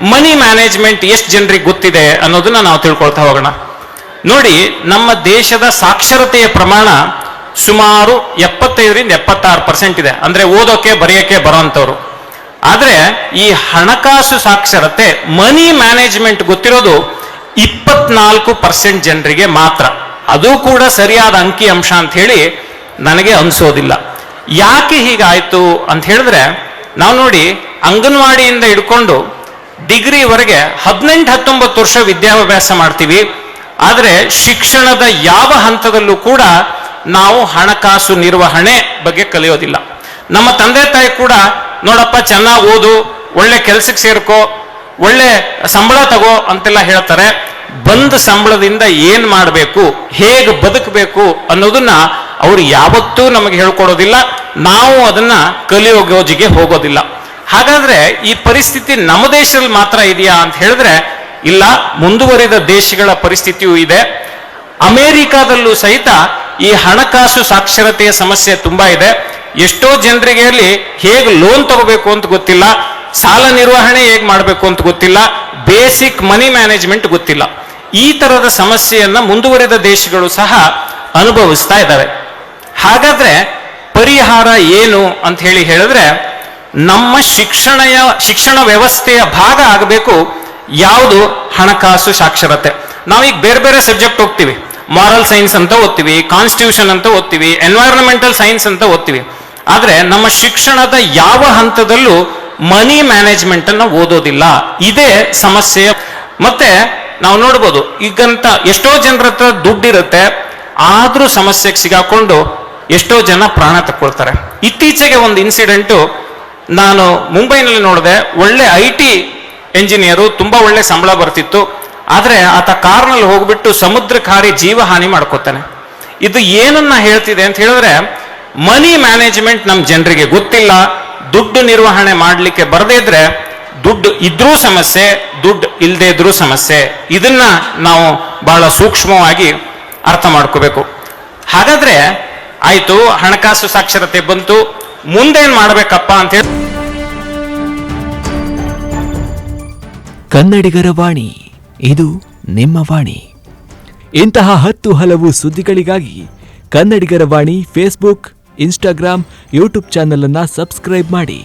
ಮನಿ management ಎಷ್ಟು ಜನರಿಗೆ ಗೊತ್ತಿದೆ ಅನ್ನೋದನ್ನ ನಾವು ತಿಳ್ಕೊಳ್ತಾ ಹೋಗೋಣ. ನೋಡಿ, ನಮ್ಮ ದೇಶದ ಸಾಕ್ಷರತೆಯ ಪ್ರಮಾಣ ಸುಮಾರು ಎಪ್ಪತ್ತೈದರಿಂದ ಎಪ್ಪತ್ತಾರು ಪರ್ಸೆಂಟ್ ಇದೆ. ಅಂದ್ರೆ ಓದೋಕೆ, ಬರೆಯೋಕೆ ಬರೋಂಥವ್ರು. ಆದ್ರೆ ಈ ಹಣಕಾಸು ಸಾಕ್ಷರತೆ ಮನಿ ಮ್ಯಾನೇಜ್ಮೆಂಟ್ ಗೊತ್ತಿರೋದು ಇಪ್ಪತ್ನಾಲ್ಕು ಪರ್ಸೆಂಟ್ ಜನರಿಗೆ ಮಾತ್ರ. ಅದು ಕೂಡ ಸರಿಯಾದ ಅಂಕಿ ಅಂಶ ಅಂತ ಹೇಳಿ ನನಗೆ ಅನಿಸೋದಿಲ್ಲ. ಯಾಕೆ ಹೀಗಾಯಿತು ಅಂತ ಹೇಳಿದ್ರೆ, ನಾವು ನೋಡಿ ಅಂಗನವಾಡಿಯಿಂದ ಹಿಡ್ಕೊಂಡು ಡಿಗ್ರಿವರೆಗೆ ಹದಿನೆಂಟು ಹತ್ತೊಂಬತ್ತು ವರ್ಷ ವಿದ್ಯಾಭ್ಯಾಸ ಮಾಡ್ತೀವಿ. ಆದರೆ ಶಿಕ್ಷಣದ ಯಾವ ಹಂತದಲ್ಲೂ ಕೂಡ ನಾವು ಹಣಕಾಸು ನಿರ್ವಹಣೆ ಬಗ್ಗೆ ಕಲಿಯೋದಿಲ್ಲ. ನಮ್ಮ ತಂದೆ ತಾಯಿ ಕೂಡ, ನೋಡಪ್ಪ, ಚೆನ್ನಾಗಿ ಓದು, ಒಳ್ಳೆ ಕೆಲ್ಸಕ್ಕೆ ಸೇರ್ಕೋ, ಒಳ್ಳೆ ಸಂಬಳ ತಗೋ ಅಂತೆಲ್ಲ ಹೇಳ್ತಾರೆ. ಬಂದ ಸಂಬಳದಿಂದ ಏನ್ ಮಾಡಬೇಕು, ಹೇಗೆ ಬದುಕಬೇಕು ಅನ್ನೋದನ್ನ ಅವರು ಯಾವತ್ತೂ ನಮಗೆ ಹೇಳ್ಕೊಡೋದಿಲ್ಲ. ನಾವು ಅದನ್ನ ಕಲಿಯೋಗೋಜಿಗೆ ಹೋಗೋದಿಲ್ಲ. ಹಾಗಾದ್ರೆ ಈ ಪರಿಸ್ಥಿತಿ ನಮ್ಮ ದೇಶದಲ್ಲಿ ಮಾತ್ರ ಇದೆಯಾ ಅಂತ ಹೇಳಿದ್ರೆ, ಇಲ್ಲ, ಮುಂದುವರಿದ ದೇಶಗಳ ಪರಿಸ್ಥಿತಿಯೂ ಇದೆ. ಅಮೆರಿಕಾದಲ್ಲೂ ಸಹಿತ ಈ ಹಣಕಾಸು ಸಾಕ್ಷರತೆಯ ಸಮಸ್ಯೆ ತುಂಬಾ ಇದೆ. ಎಷ್ಟೋ ಜನರಿಗೆ ಅಲ್ಲಿ ಹೇಗೆ ಲೋನ್ ತಗೋಬೇಕು ಅಂತ ಗೊತ್ತಿಲ್ಲ, ಸಾಲ ನಿರ್ವಹಣೆ ಹೇಗೆ ಮಾಡಬೇಕು ಅಂತ ಗೊತ್ತಿಲ್ಲ, ಬೇಸಿಕ್ ಮನಿ ಮ್ಯಾನೇಜ್ಮೆಂಟ್ ಗೊತ್ತಿಲ್ಲ. ಈ ತರದ ಸಮಸ್ಯೆಯನ್ನ ಮುಂದುವರೆದ ದೇಶಗಳು ಸಹ ಅನುಭವಿಸ್ತಾ ಇದ್ದಾವೆ. ಹಾಗಾದ್ರೆ ಪರಿಹಾರ ಏನು ಅಂತ ಹೇಳಿ ಹೇಳಿದ್ರೆ ನಮ್ಮ ಶಿಕ್ಷಣಯ, ಶಿಕ್ಷಣ ವ್ಯವಸ್ಥೆಯ ಭಾಗ ಆಗಬೇಕು ಯಾವುದು ಹಣಕಾಸು ಸಾಕ್ಷರತೆ. ನಾವೀಗ ಬೇರೆ ಬೇರೆ ಸಬ್ಜೆಕ್ಟ್ ಹೋಗ್ತೀವಿ ಮಾರಲ್ ಸೈನ್ಸ್ ಅಂತ ಓದ್ತೀವಿ ಕಾನ್ಸ್ಟಿಟ್ಯೂಷನ್ ಅಂತ ಓದ್ತೀವಿ ಎನ್ವೈರನ್ಮೆಂಟಲ್ ಸೈನ್ಸ್ ಅಂತ ಓದ್ತೀವಿ. ಆದರೆ ನಮ್ಮ ಶಿಕ್ಷಣದ ಯಾವ ಹಂತದಲ್ಲೂ ಮನಿ ಮ್ಯಾನೇಜ್ಮೆಂಟ್ ಅನ್ನು ಓದೋದಿಲ್ಲ. ಇದೇ ಸಮಸ್ಯೆ. ಮತ್ತೆ ನಾವು ನೋಡ್ಬೋದು, ಈಗಂತ ಎಷ್ಟೋ ಜನರ ಹತ್ರ ದುಡ್ಡಿರುತ್ತೆ, ಆದರೂ ಸಮಸ್ಯೆಗೆ ಸಿಗಾಕೊಂಡು ಎಷ್ಟೋ ಜನ ಪ್ರಾಣ ತಕ್ಕೊಳ್ತಾರೆ. ಇತ್ತೀಚೆಗೆ ಒಂದು ಇನ್ಸಿಡೆಂಟು ನಾನು ಮುಂಬೈನಲ್ಲಿ ನೋಡಿದೆ, ಒಳ್ಳೆ ಐ ಟಿ ಎಂಜಿನಿಯರು, ತುಂಬಾ ಒಳ್ಳೆ ಸಂಬಳ ಬರ್ತಿತ್ತು. ಆದರೆ ಆತ ಕಾರ್ನಲ್ಲಿ ಹೋಗ್ಬಿಟ್ಟು ಸಮುದ್ರಕಾರಿ ಜೀವ ಹಾನಿ ಮಾಡ್ಕೋತಾನೆ. ಇದು ಏನನ್ನ ಹೇಳ್ತಿದೆ ಅಂತ ಹೇಳಿದ್ರೆ, ಮನಿ ಮ್ಯಾನೇಜ್ಮೆಂಟ್ ನಮ್ಮ ಜನರಿಗೆ ಗೊತ್ತಿಲ್ಲ, ದುಡ್ಡು ನಿರ್ವಹಣೆ ಮಾಡಲಿಕ್ಕೆ ಬರದೇ ಇದ್ರೆ ದುಡ್ಡು ಇದ್ರೂ ಸಮಸ್ಯೆ, ದುಡ್ಡು ಇಲ್ಲದೇ ಇದ್ರೂ ಸಮಸ್ಯೆ. ಇದನ್ನ ನಾವು ಬಹಳ ಸೂಕ್ಷ್ಮವಾಗಿ ಅರ್ಥ ಮಾಡ್ಕೋಬೇಕು. ಹಾಗಾದ್ರೆ ಆಯಿತು, ಹಣಕಾಸು ಸಾಕ್ಷರತೆ ಬಂತು ಮುಂದೇನ್ ಮಾಡ್ಬೇಕಪ್ಪ ಅಂತ ಹೇಳಿ. ಕನ್ನಡಿಗರ ವಾಣಿ, ಇದು ನಿಮ್ಮ ವಾಣಿ. ಇಂತಹ ಹತ್ತು ಹಲವು ಸುದ್ದಿಗಳಿಗಾಗಿ ಕನ್ನಡಿಗರ ವಾಣಿ ಫೇಸ್ಬುಕ್ ಇನ್ಸ್ಟಾಗ್ರಾಮ್ ಯೂಟ್ಯೂಬ್ ಚಾನೆಲ್ ಅನ್ನ ಸಬ್ಸ್ಕ್ರೈಬ್ ಮಾಡಿ.